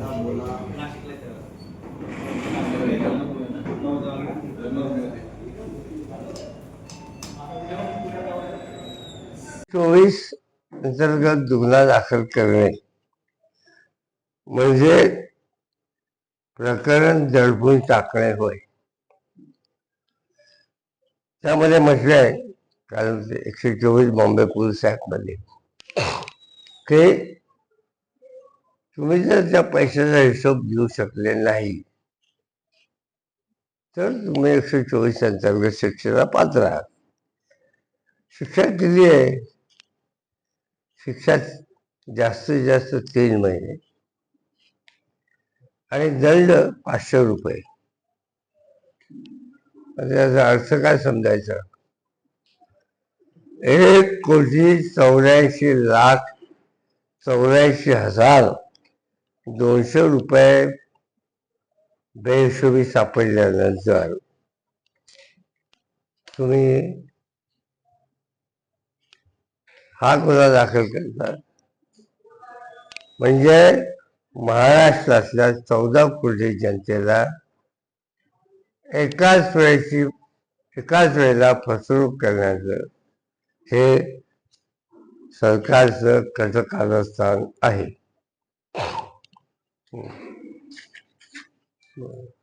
दादा बोला. चोवीस अंतर्गत गुन्हा दाखल करणे. म्हणजे प्रकरण दडपून टाकणे होय. त्यामध्ये म्हटले आहे कारण ते एकशे चोवीस बॉम्बे पोलीसमध्ये ते तुम्ही जर त्या पैशाचा हिशोब देऊ शकले नाही तर तुम्ही एकशे चोवीस अंतर्गत शिक्षेला पात्र आहात. शिक्षा किती आहे? शिक्षा जास्तीत जास्त तीन महिने आणि दंड पाचशे रुपये. त्याचा अर्थ काय समजायचा? एक कोटी चौऱ्याऐंशी लाख चौऱ्याऐंशी हजार दोनशे रुपये बेहिशोबी सापडल्यानंतर तुम्ही हा गुन्हा दाखल करता. म्हणजे महाराष्ट्रातल्या चौदा कोटी जनतेला एकाच वेळेची एकाच वेळेला फसवणूक करण्याचं हे सरकारचं कटकारस्थान आहे. 뭐, 뭐.